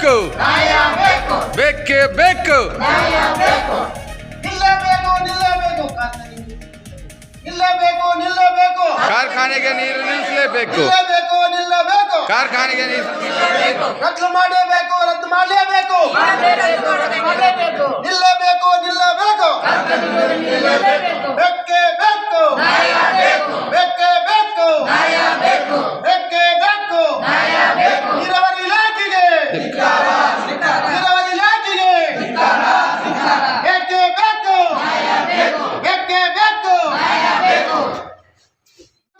ಬೇಕು. ಬೇಕೇ ಬೇಕು. ನಿಲ್ಲಬೇಕು ನಿಲ್ಲಬೇಕು. ನಿಲ್ಲಬೇಕು ನಿಲ್ಲಬೇಕು. ಕಾರ್ಖಾನೆಗೆ ನೀರು ನಿಲ್ಲಿಸಲೇಬೇಕು. ನಿಲ್ಲಬೇಕು ನಿಲ್ಲಬೇಕು. ಕಾರ್ಖಾನೆಗೆ ನೀರು ರದ್ದು ಮಾಡಲೇಬೇಕು ರದ್ದು ಮಾಡಲೇಬೇಕು ನಿಲ್ಲಬೇಕು ನಿಲ್ಲಬೇಕು ಬೆಕ್ಕೆ ಬೇಕು ಬೆಕ್ಕೆ ಬೇಕು ಬೆಕ್ಕೆ ಬೇಕು ನೀರಾವರಿ ಇಲಾಖೆಗೆ ನೀರಾವರಿ ಇಲಾಖೆಗೆ ಬೆಕ್ಕೆ ಬೇಕು ಬೆಕ್ಕೆ ಬೇಕು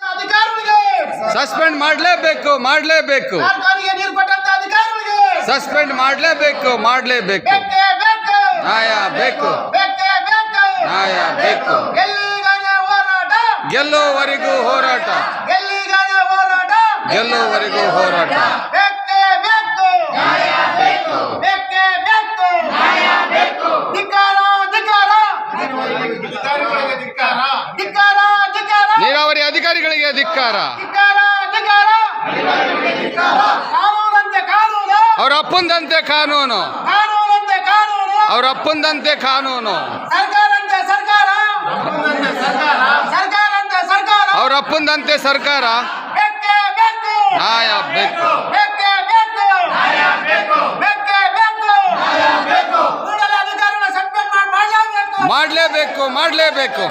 ಅಧಿಕಾರಿಗಳಿಗೆ ಸಸ್ಪೆಂಡ್ ಮಾಡಲೇಬೇಕು ಮಾಡಲೇಬೇಕು. ಕಾರ್ಖಾನೆಗೆ ನೀರು ಕೊಟ್ಟಂತ ಅಧಿಕಾರಿಗಳಿಗೆ. ಸಸ್ಪೆಂಡ್ ಮಾಡಲೇಬೇಕು ಮಾಡಲೇಬೇಕು. ಬೇಕು ನ್ಯಾಯ ಬೇಕು. ಬೆಕ್ಕೆ ಬೇಕು. ನ್ಯಾಯ ಬೇಕು. ಎಲ್ಲಿಗಾನೆ ಹೋರಾಟ. ಗೆಲ್ಲುವವರೆಗೂ ಹೋರಾಟ. ಹೋರಾಟ. ಗೆಲ್ಲುವವರೆಗೂ ಹೋರಾಟ. ಬೇಕು ನ್ಯಾಯ ಬೇಕು. ಧಿಕ್ಕಾರ ಧಿಕ್ಕಾರ. ಧಿಕ್ಕಾರ ಧಿಕ್ಕಾರ ನೀರಾವರಿ ಅಧಿಕಾರಿಗಳಿಗೆ ಧಿಕ್ಕಾರ ಕಾನೂನಂತೆ ಕಾನೂನು ಅವ್ರ ಅಪ್ಪಂದಂತೆ ಕಾನೂನು. ಕಾನೂನಂತೆ ಕಾನೂನು. ಅವ್ರ ಅಪ್ಪಂದಂತೆ ಕಾನೂನು. ಸರ್ಕಾರಂತೆ ಸರ್ಕಾರ. ಸರ್ಕಾರಂತೆ ಸರ್ಕಾರ. ಅವ್ರ ಅಪ್ಪಂದಂತೆ ಸರ್ಕಾರ ನ್ಯಾಯ ಬೇಕು. ಮಾಡಲೇಬೇಕು. ಮಾಡಲೇಬೇಕು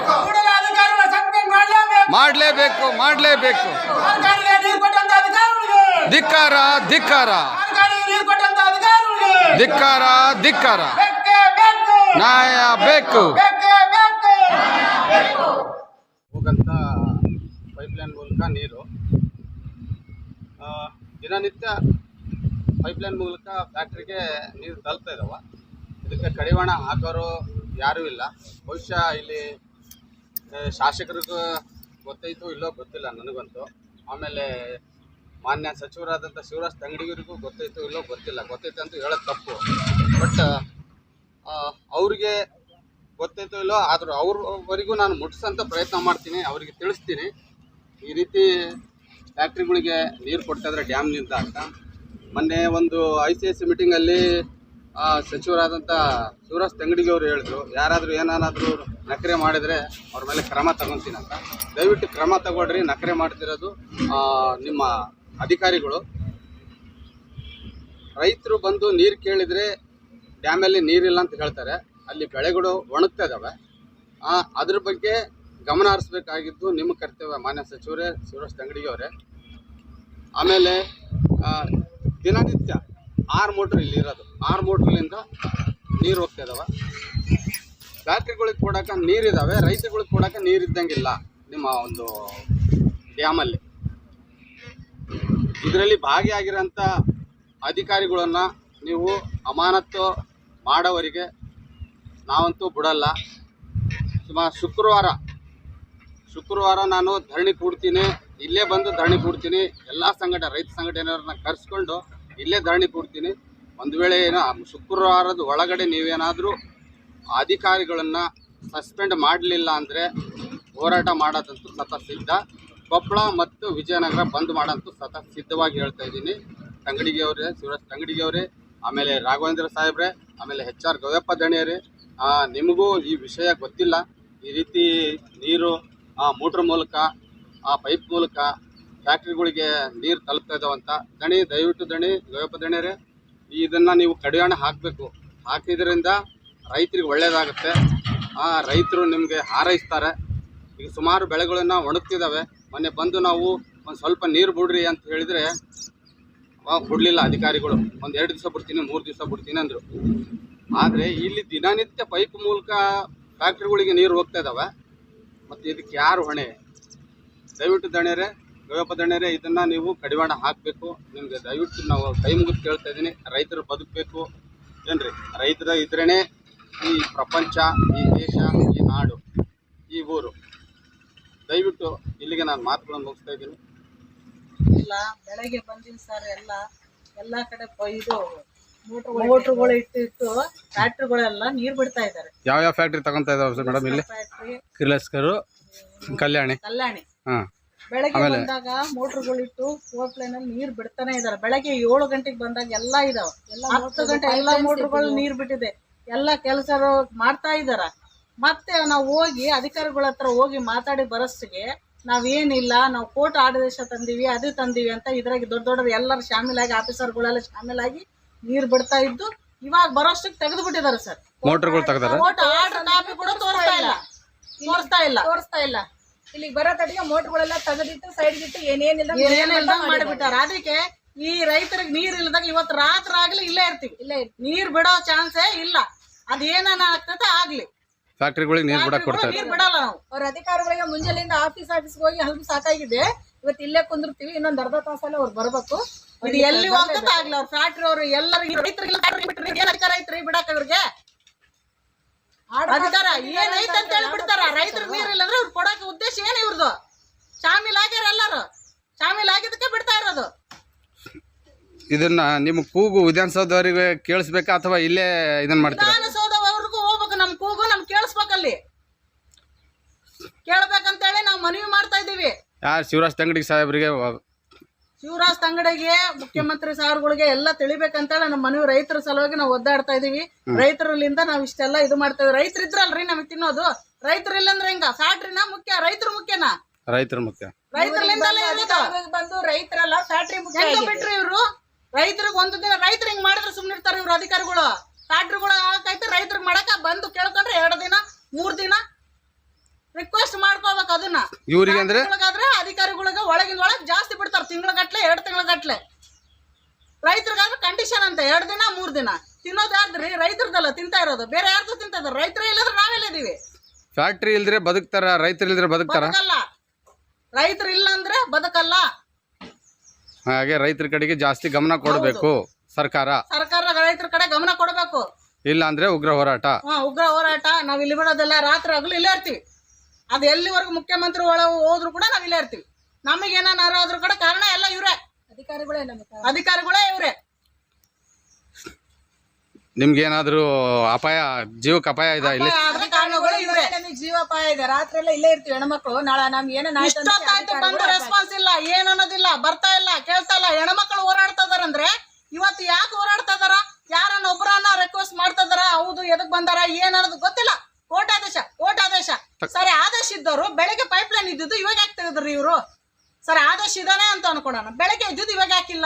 ಮಾಡಲೇಬೇಕು ಮಾಡಲೇಬೇಕು ಸರ್ಕಾರಿಗೆ ನೀರು ಕೊಟ್ಟಂತ ಅಧಿಕಾರಿಗಳಿಗೆ ಧಿಕ್ಕಾರ ಧಿಕ್ಕಾರ. ಧಿಕ್ಕಾರ ಧಿಕ್ಕಾರ. ನ್ಯಾಯ ಬೇಕು. ಹೋಗಂತ ಪೈಪ್ಲೈನ್ ಮೂಲಕ ನೀರು. ದಿನನಿತ್ಯ ದಿನನಿತ್ಯ ಪೈಪ್ಲೈನ್ ಮೂಲಕ ಫ್ಯಾಕ್ಟ್ರಿಗೆ ನೀರು ತಲುಪ್ತಾ ಇದ್ದಾವೆ ಇದಕ್ಕೆ ಕಡಿವಾಣ ಹಾಕೋರು ಯಾರೂ ಇಲ್ಲ. ಬಹುಶಃ ಇಲ್ಲಿ ಆ, ಶಾಸಕರಿಗೂ ಗೊತ್ತಾಯಿತು ಇಲ್ಲೋ ಗೊತ್ತಿಲ್ಲ ನನಗಂತೂ. ಆಮೇಲೆ ಮಾನ್ಯ ಸಚಿವರಾದಂಥ ಶಿವರಾಜ್ ತಂಗಡಿಗರಿಗೂ ಗೊತ್ತೈತೋ ಇಲ್ಲೋ ಗೊತ್ತಿಲ್ಲ. ಗೊತ್ತೈತೆ ಅಂತ ಹೇಳೋದು ತಪ್ಪು. ಬಟ್ ಅವ್ರಿಗೆ ಗೊತ್ತೈತೋ ಇಲ್ಲೋ ಆದರೂ ಅವ್ರವರೆಗೂ ನಾನು ಮುಟ್ಸೋಂಥ ಪ್ರಯತ್ನ ಮಾಡ್ತೀನಿ, ಅವರಿಗೆ ತಿಳಿಸ್ತೀನಿ. ಈ ರೀತಿ ಫ್ಯಾಕ್ಟ್ರಿಗಳಿಗೆ ನೀರು ಕೊಡ್ತಾ ಇದ್ದಾರೆ ಡ್ಯಾಮ್ನಿಂದ ಅಂತ. ಮೊನ್ನೆ ಒಂದು ಐ ಸಿ ಎಸ್ ಸಿ ಮೀಟಿಂಗಲ್ಲಿ ಸಚಿವರಾದಂಥ ಶಿವರಾಜ್ ತಂಗಡಿಗೆ ಅವರು ಹೇಳಿದ್ರು. ಯಾರಾದರೂ ಏನಾದರೂ ನಕರೆ ಮಾಡಿದರೆ ಅವ್ರ ಮೇಲೆ ಕ್ರಮ ತಗೊತೀನಂತ ದಯವಿಟ್ಟು ಕ್ರಮ ತಗೊಳ್ರಿ, ನಕರೆ ಮಾಡ್ತಿರೋದು ನಿಮ್ಮ ಅಧಿಕಾರಿಗಳು, ರೈತರು ಬಂದು ನೀರು ಕೇಳಿದರೆ ಡ್ಯಾಮಲ್ಲಿ ನೀರಿಲ್ಲ ಅಂತ ಹೇಳ್ತಾರೆ. ಅಲ್ಲಿ ಬೆಳೆಗಳು ಒಣಗ್ತಾ ಇದ್ದಾವೆ ಅದ್ರ ಬಗ್ಗೆ ಗಮನ ಹರಿಸ್ಬೇಕಾಗಿದ್ದು ನಿಮ್ಮ ಕರ್ತವ್ಯ, ಮಾನ್ಯ ಸಚಿವರೇ ಸುರೇಶ್ ತಂಗಡಿಗೆ ಅವರೇ ಆಮೇಲೆ ದಿನನಿತ್ಯ ಆರು ಮೋಟ್ರ್ ಇಲ್ಲಿ ಇರೋದು. ಆರು ಮೋಟ್ರ್ಲಿಂದ ನೀರು ಹೋಗ್ತಾ ಇದಾವೆ. ಫ್ಯಾಕ್ಟ್ರಿಗಳಿಗೆ ಕೊಡೋಕೆ ನೀರಿದ್ದಾವೆ ರೈತರುಗಳಿಗೆ ಕೊಡೋಕೆ ನೀರು ಇದ್ದಂಗಿಲ್ಲ ನಿಮ್ಮ ಒಂದು ಡ್ಯಾಮಲ್ಲಿ. ಇದರಲ್ಲಿ ಭಾಗಿಯಾಗಿರೋಂಥ ಅಧಿಕಾರಿಗಳನ್ನು ನೀವು ಅಮಾನತ್ತು ಮಾಡೋವರಿಗೆ ನಾವಂತೂ ಬಿಡಲ್ಲ. ಸುಮಾರು ಶುಕ್ರವಾರ ಶುಕ್ರವಾರ ನಾನು ಧರಣಿ ಕೂಡ್ತೀನಿ. ಇಲ್ಲೇ ಬಂದು ಧರಣಿ ಕೂಡ್ತೀನಿ. ಎಲ್ಲ ಸಂಘಟನೆ ರೈತ ಸಂಘಟನೆಯವ್ರನ್ನ ಕರೆಸ್ಕೊಂಡು ಇಲ್ಲೇ ಧರಣಿ ಕೂಡ್ತೀನಿ. ಒಂದು ವೇಳೆ ಏನೋ, ಶುಕ್ರವಾರದ ಒಳಗಡೆ ನೀವೇನಾದರೂ ಅಧಿಕಾರಿಗಳನ್ನು ಸಸ್ಪೆಂಡ್ ಮಾಡಲಿಲ್ಲ ಅಂದರೆ ಹೋರಾಟ ಮಾಡೋದಂತೂ ಸತ ಸಿದ್ಧ. ಕೊಪ್ಪಳ ಮತ್ತು ವಿಜಯನಗರ ಬಂದ್ ಮಾಡಂತೂ ಸತತ ಸಿದ್ಧವಾಗಿ ಹೇಳ್ತಾ ಇದ್ದೀನಿ. ತಂಗಡಿಗೆ ಅವರೇ, ಶಿವರಾಜ್ ತಂಗಡಿಗೆ ಆಮೇಲೆ ರಾಘವೇಂದ್ರ ಸಾಹೇಬ್ರೆ, ಆಮೇಲೆ ಹೆಚ್ ಆರ್ ಗವ್ಯಪ್ಪ ದಣಿಯರೇ ನಿಮಗೂ ಈ ವಿಷಯ ಗೊತ್ತಿಲ್ಲ. ಈ ರೀತಿ ನೀರು, ಆ, ಮೋಟ್ರ್ ಮೂಲಕ, ಆ, ಪೈಪ್ ಮೂಲಕ ಫ್ಯಾಕ್ಟ್ರಿಗಳಿಗೆ ನೀರು ತಲುಪ್ತಾ ಇದ್ದಾವಂತ ದಣಿ, ದಯವಿಟ್ಟು ದಣಿ ಗವ್ಯಪ್ಪ ದಣಿಯರೇ ಇದನ್ನು ನೀವು ಕಡಿವಾಣ ಹಾಕಬೇಕು. ಹಾಕಿದ್ರಿಂದ ರೈತರಿಗೆ ಒಳ್ಳೆಯದಾಗುತ್ತೆ ಆ, ರೈತರು ನಿಮಗೆ ಹಾರೈಸ್ತಾರೆ. ಈಗ ಸುಮಾರು ಬೆಳೆಗಳನ್ನು ಒಣಗ್ತಿದ್ದಾವೆ ಮೊನ್ನೆ ಬಂದು ನಾವು ಒಂದು ಸ್ವಲ್ಪ ನೀರು ಬಿಡ್ರಿ ಅಂತ ಹೇಳಿದರೆ ಅವಾಗ ಬಿಡಲಿಲ್ಲ ಅಧಿಕಾರಿಗಳು. ಒಂದು ಎರಡು ದಿವಸ ಬಿಡ್ತೀನಿ, ಮೂರು ದಿವಸ ಬಿಡ್ತೀನಿ ಅಂದರು. ಆದರೆ ಇಲ್ಲಿ ದಿನನಿತ್ಯ ಪೈಪ್ ಮೂಲಕ ಫ್ಯಾಕ್ಟ್ರಿಗಳಿಗೆ ನೀರು ಹೋಗ್ತಾ ಇದ್ದಾವೆ ಮತ್ತು ಇದಕ್ಕೆ ಯಾರು ಹೊಣೆ? ದಯವಿಟ್ಟು ದಣ್ಯರೇ ಗವಿಯಪ್ಪ ದಣ್ಯರೇ, ಇದನ್ನು ನೀವು ಕಡಿವಾಣ ಹಾಕಬೇಕು. ನಿಮಗೆ ದಯವಿಟ್ಟು ನಾವು ಕೈ ಮುಗಿದು ಕೇಳ್ತಾ ಇದ್ದೀನಿ. ರೈತರು ಬದುಕಬೇಕು. ಏನ್ರಿ? ರೈತರ ಇದ್ರೇ ಈ ಪ್ರಪಂಚ, ಈ ದೇಶ, ಈ ನಾಡು, ಈ ಊರು. ದಯವಿಟ್ಟು ಇಲ್ಲಿಗೆ ನಾನು ಮಾತುಗಳನ್ನು ಮುಗಿಸ್ತಾ ಇದ್ದೀನಿ. ಇಲ್ಲ ಬೆಳಗ್ಗೆ ಬಂದಿಲ್ಲ ಸರ್ ಎಲ್ಲ. ಎಲ್ಲ ಕಡೆ ಇದು ಮೋಟ್ರುಗಳು ಇಟ್ಟು ಇಟ್ಟು ಫ್ಯಾಕ್ಟ್ರಿಗಳೆಲ್ಲ ನೀರು ಬಿಡ್ತಾ ಇದ್ದಾರೆ. ಯಾವ ಯಾವ ಫ್ಯಾಕ್ಟ್ರಿ ತಗೊಂತ ಇದಾವೆ ಮೇಡಮ್ ಇಲ್ಲಿ? ಫ್ಯಾಕ್ಟ್ರಿ ಕಿರ್ಲಸ್ಕರು ಕಲ್ಯಾಣಿ ಕಲ್ಯಾಣಿ ಹಾಂ. ಬೆಳಗ್ಗೆ? ಬಂದಾಗ ಮೋಟರ್ಗಳು ಇಟ್ಟು ಲೈನ್ ಅಲ್ಲಿ ನೀರು ಬಿಡ್ತಾನೆ ಇದಾರೆ ಬೆಳಗ್ಗೆ ಏಳು ಗಂಟೆಗೆ ಬಂದಾಗ ಎಲ್ಲಾ ಇದಾವೆ. ಹತ್ತು ಗಂಟೆ ಎಲ್ಲಾ ಮೋಟ್ರ್ಗಳು ನೀರು ಬಿಟ್ಟಿದೆ. ಎಲ್ಲಾ ಕೆಲಸ ಮಾಡ್ತಾ ಇದಾರ ಮತ್ತೆ ನಾವು ಹೋಗಿ ಅಧಿಕಾರಿಗಳ ಹತ್ರ ಹೋಗಿ ಮಾತಾಡಿ ಬರೋಷ್ಟಿಗೆ ನಾವೇನಿಲ್ಲ ನಾವು ಕೋರ್ಟ್ ಆದೇಶ ತಂದೀವಿ ಅದು ತಂದೀವಿ ಅಂತ ಇದ್ರಾಗ ದೊಡ್ಡ ದೊಡ್ಡ ಎಲ್ಲರೂ ಶಾಮಿಲಾಗಿ ಆಫೀಸರ್ಗಳೆಲ್ಲ ಶಾಮಿಲಾಗಿ ನೀರ್ ಬಿಡ್ತಾ ಇದ್ದು ಇವಾಗ ಬರೋಷ್ಟಕ್ಕೆ ತೆಗೆದು ಬಿಟ್ಟಿದ್ದಾರೆ ಸರ್. ಮೋಟರ್ಗಳು ತೆಗ್ದಾರ? ಕೋರ್ಟ್ ಆರ್ಡರ್ ಕಾಪಿ ಕೂಡ ತೋರಿಸ್ತಾ ಇಲ್ಲ. ತೋರಿಸ್ತಾ ಇಲ್ಲ. ತೋರಿಸ್ತಾ ಇಲ್ಲ. ಇಲ್ಲಿಗೆ ಬರೋ ತಟಿಗೆ ಮೋಟರ್ಗಳೆಲ್ಲ ತೆಗೆದಿಟ್ಟು ಸೈಡ್ ಇಟ್ಟು ಏನೇನಿಲ್ಲ ಏನಿಲ್ಲ ಮಾಡಿಬಿಟ್ಟಾರ. ಅದಕ್ಕೆ ಈ ರೈತರಿಗೆ ನೀರ್ ಇಲ್ದಾಗ ಇವತ್ತು ರಾತ್ರಿ ಆಗ್ಲಿ ಇಲ್ಲೇ ಇರ್ತೀವಿ. ಇಲ್ಲೇ ನೀರ್ ಬಿಡೋ ಚಾನ್ಸೇ ಇಲ್ಲ. ಅದೇನ ಆಗ್ತದೆ ಆಗ್ಲಿ. ಫ್ಯಾಕ್ಟ್ರಿಗಳಿಗೆ ನೀರು ಬಿಡಕ್ ಕೊಡ್ತಾರೆ. ನೀರ್ ಬಿಡಲ್ಲ ನಾವು. ಅವ್ರ ಅಧಿಕಾರಿಗಳಿಗೆ ಮುಂಜಾನೆಯಿಂದ ಆಫೀಸ್ ಆಫೀಸ್ ಹೋಗಿ ಹಲ್ಲು ಸಾಕಾಗಿದೆ. ಇವತ್ತು ಇಲ್ಲೇ ಕುಂದಿರ್ತೀವಿ ಇನ್ನೊಂದು ಅರ್ಧ ತಾಸಲ್ಲಿ ಅವ್ರು ಬರ್ಬೇಕು. ಇದು ಎಲ್ಲಿ ಹೋಗ್ತದೆ ಆಗ್ಲಿ ಅವ್ರ ಫ್ಯಾಕ್ಟ್ರಿ ಅವ್ರು ಎಲ್ಲರಿಗೆ ರೈತರಿಗೆ ಬಿಟ್ರಿ ಏನ್ ಅಧಿಕಾರ ಐತ್ರಿ ಬಿಡಕ್ ಅವ್ರಿಗೆ ಅಧಿಕಾರ ಏನ್ ಐತೆ ಅಂತ ಹೇಳಿ ಬಿಡ್ತಾರ ರೈತರಿಗೆ ನೀರ್ ಇಲ್ಲ ಅಂದ್ರೆ ಅವ್ರು ಕೊಡಕ್ಕೆ ಉದ್ದೇಶ ಏನ್ ಇವ್ರದ್ದು ಶಾಮಿಲ್ ಆಗ್ಯಾರ ಎಲ್ಲಾರು. ಶಾಮಿಲ್ ಆಗಿದ್ದಕ್ಕೆ ಬಿಡ್ತಾ ಇರೋದು. ಇದನ್ನ ನಿಮ್ ಕೂಗು ವಿಧಾನಸೌಧವರಿಗೆ ಕೇಳಿಸ್ಬೇಕಾ ಅಥವಾ ಇಲ್ಲೇ ಇದನ್ನ ಮಾಡ್ತೀರಾ ವಿಧಾನಸೌಧವರೆಗೂ ಹೋಗ್ಬೇಕು ನಮ್ ಕೂಗು ನಮ್ ಕೇಳಿಸ್ಬೇಕಲ್ಲಿ ಕೇಳ್ಬೇಕಂತೇಳಿ ನಾವು ಮನವಿ ಮಾಡ್ತಾ ಇದೀವಿ ಯಾರು ಶಿವರಾಜ್ ತಂಗಡಿ ಸಾಹೇಬರಿಗೆ ಶಿವರಾಜ್ ತಂಗಡಿಗೆ ಮುಖ್ಯಮಂತ್ರಿ ಸಾರ್ಗಳಿಗೆ ಎಲ್ಲ ತಿಳಿಬೇಕಂತೇಳಿ ನಮ್ಮ ಮನವಿ ರೈತರ ಸಲುವಾಗಿ ನಾವು ಒದ್ದಾಡ್ತಾ ಇದೀವಿ ರೈತರಲ್ಲಿಂದ ನಾವ್ ಇಷ್ಟೆಲ್ಲ ಇದು ಮಾಡ್ತಾ ಇದೀವಿ ರೈತರು ಇದ್ರಲ್ರಿ ನಮಗ್ ತಿನ್ನೋದು. ರೈತರು ಇಲ್ಲಂದ್ರೆ ಹೆಂಗ? ಫ್ಯಾಕ್ಟ್ರಿನ ಮುಖ್ಯ ರೈತರು ಮುಖ್ಯನಾ? ರೈತರ ಮುಖ್ಯ. ರೈತರಲ್ಲಿಂದಲೇ ಇರೋದು. ಬಂದು ರೈತರಲ್ಲ ಫ್ಯಾಕ್ಟ್ರಿ ಮುಖ್ಯ. ಬಿಟ್ರಿ ಇವ್ರು? ರೈತರಿಗೆ ಒಂದು ದಿನ ರೈತರು ಹಿಂಗ್ ಮಾಡಿದ್ರೆ ಸುಮ್ನೆ ಇರ್ತಾರೆ ಇವ್ರ ಅಧಿಕಾರಿಗಳು. ಫ್ಯಾಕ್ಟ್ರಿಗಳು ಹಾಕೈತೆ ರೈತರಿಗೆ ಮಾಡಕ ಬಂದು ಕೇಳ್ಕೊಂಡ್ರೆ ಎರಡು ದಿನ ಮೂರ್ ದಿನ ರಿಕ್ವೆಸ್ಟ್ ಮಾಡ್ಕೋಬೇಕು ಅದನ್ನ. ಇವ್ರಿಗೆ ಅಂದ್ರೆ? ಫ್ಯಾಕ್ಟ್ರಿಗಳಿಗಾದ್ರೆ ಅಧಿಕಾರಿಗಳಿಗೆ ಒಳಗಿನ ಒಳಗೆ ಜಾಸ್ತಿ ಬಿಡ್ತಾರೆ ತಿಂಗಳ ಗಟ್ಲೆ ಎರಡು ತಿಂಗಳ ಗಟ್ಲೆ ರೈತರಿಗಾದ್ರೆ ಕಂಡೀಷನ್ ಅಂತ ಎರಡು ದಿನ ಮೂರು ದಿನ. ತಿನ್ನೋದು ಯಾರ್ದ್ರಿ? ರೈತರದಲ್ಲ ತಿಂತಾ ಇರೋದು. ಬೇರೆ ಯಾರ್ದು ತಿಂತಾ ರೈತರು ರೈತರೇ ಇಲ್ಲದ್ರೆ ನಾವೆಲ್ಲ ಇದೀವಿ. ಫ್ಯಾಕ್ಟ್ರಿ ಇಲ್ದ್ರೆ ಬದುಕ್ತಾರ ರೈತರು ಇಲ್ದ್ರೆ ಬದುಕ್ತಾರ? ಬದುಕಲ್ಲ. ರೈತರು ಇಲ್ಲ ಅಂದ್ರೆ ಬದುಕಲ್ಲ. ಹಾಗೆ ರೈತರ ಕಡೆಗೆ ಜಾಸ್ತಿ ಗಮನ ಕೊಡಬೇಕು ಸರ್ಕಾರ. ಸರ್ಕಾರ ರೈತರ ಕಡೆ ಗಮನ ಕೊಡಬೇಕು. ಇಲ್ಲ ಅಂದ್ರೆ ಉಗ್ರ ಹೋರಾಟ. ಹಾ ಉಗ್ರ ಹೋರಾಟ. ನಾವ್ ಇಲ್ಲಿ ಬಿಡೋದಲ್ಲ ರಾತ್ರಿ ಆಗ್ಲೂ ಇಲ್ಲೇ ಇರ್ತೀವಿ. ಅದು ಎಲ್ಲಿವರೆಗೂ ಮುಖ್ಯಮಂತ್ರಿ ಒಳ ಹೋದ್ರು ಕೂಡ ನಾವ್ ಇಲ್ಲೇ ಇರ್ತೀವಿ. ನಮಗೆ ಏನಾರು ಆದ್ರೂ ಕೂಡ ಕಾರಣ ಎಲ್ಲ ಇವ್ರೆ. ಅಧಿಕಾರಿಗಳೇ ನಮಗೆ ಅಧಿಕಾರಿಗಳೇ ಇವ್ರೆ. ನಿಮ್ಗೆ ಏನಾದ್ರು ಅಪಾಯ ಜೀವಕ್ಕೆ ಅಪಾಯ ಇದೆ ಇಲ್ಲಿ? ಆದ್ರೆ ಕಾರಣಗಳು ಇವ್ರೆ. ನಮಗೆ ಜೀವಪಾಯ ಇದೆ. ರಾತ್ರಿ ಎಲ್ಲ ಇಲ್ಲೇ ಇರ್ತೀವಿ ಹೆಣ್ಮಕ್ಳು. ನಾಳೆ ನಮ್ಗೆ ಇಷ್ಟೊತ್ತಾಯ್ತು ಬಂದು ರೆಸ್ಪಾನ್ಸ್ ಇಲ್ಲ. ಏನ್ ಅನ್ನೋದಿಲ್ಲ ಬರ್ತಾ ಇಲ್ಲ. ಕೇಳ್ತಾ ಇಲ್ಲ. ಹೆಣ್ಮಕ್ಳು ಹೋರಾಡ್ತಾ ಇದಾರಂದ್ರೆ ಇವತ್ತು ಯಾಕೆ ಹೋರಾಡ್ತಾ ಇದಾರ? ಯಾರನ್ನ ಒಬ್ಬರನ್ನ ರಿಕ್ವೆಸ್ಟ್ ಮಾಡ್ತಾ ಇದಾರ? ಹೌದು ಎದಕ್ ಬಂದಾರ? ಏನ್ ಅನ್ನೋದು ಗೊತ್ತಿಲ್ಲ ಕೋರ್ಟ್ ಆದೇಶ ಕೋರ್ಟ್ ಆದೇಶ ಸರಿ ಆದೇಶ ಇದ್ದವರು ಬೆಳಗ್ಗೆ ಪೈಪ್ ಲೈನ್ ಇದ್ದಿದ್ದು ಇವಾಗ ಯಾಕೆ ತೆಗೆದ್ರಿ ಇವರು? ಸರಿ ಆದೇಶ ಇದಾನೆ ಅಂತ ಅನ್ಕೊಳೋಣ ಬೆಳಗ್ಗೆ ಇದ್ದಿದ್ದು ಇವಾಗ ಯಾಕಿಲ್ಲ?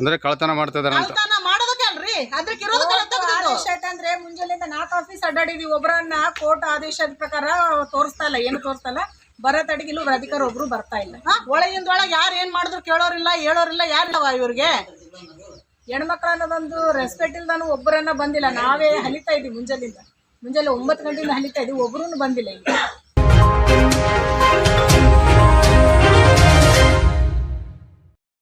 ಅಂದ್ರೆ ಕಳ್ತನ ಮಾಡ್ತಾ ಇದಾರೆ ಅಂತ. ಕಳ್ತನ ಮಾಡೋದಕ್ಕೆ ಅಲ್ರಿ? ಅದಕ್ಕೆ ಇರೋದು ತೆಗ್ದಿದ್ದು ಆದೇಶ ಆಯ್ತಂದ್ರೆ ಮುಂಜಾನೆಯಿಂದ ನಾಲ್ಕು ಆಫೀಸ್ ಅಡ್ಡಾಡಿದ್ವಿ. ಒಬ್ಬರನ್ನ ಕೋರ್ಟ್ ಆದೇಶದ ಪ್ರಕಾರ ತೋರಿಸ್ತಾ ಇಲ್ಲ. ಏನು ತೋರಿಸ್ತಾ ಇಲ್ಲ. ಬರೋ ತಡಿಗೆ ಇಲ್ಲೂ ಅಧಿಕಾರ ಒಬ್ರು ಬರ್ತಾ ಇಲ್ಲ. ಹಾ? ಒಳಗಿಂದ ಒಳಗೆ ಯಾರು ಏನ್ ಮಾಡಿದ್ರು ಕೇಳೋರಿಲ್ಲ ಹೇಳೋರಿಲ್ಲ ಯಾರಿಲ್ಲವ ಇವ್ರಿಗೆ? ಹೆಣ್ಮಕ್ಳ ಅನ್ನೋದೊಂದು ರೆಸ್ಪೆಕ್ಟ್ ಇಲ್ದಾನು ಒಬ್ಬರನ್ನ ಬಂದಿಲ್ಲ. ನಾವೇ ಹಲಿತಾ ಇದ್ವಿ ಮುಂಜಾನೆಯಿಂದ. ಮುಂಜಾನೆ ಒಂಬತ್ತು ಗಂಟೆಯಿಂದ ಹಲಿತಾ ಇದ್ದೀವಿ ಒಬ್ರು ಬಂದಿಲ್ಲ ಈಗ.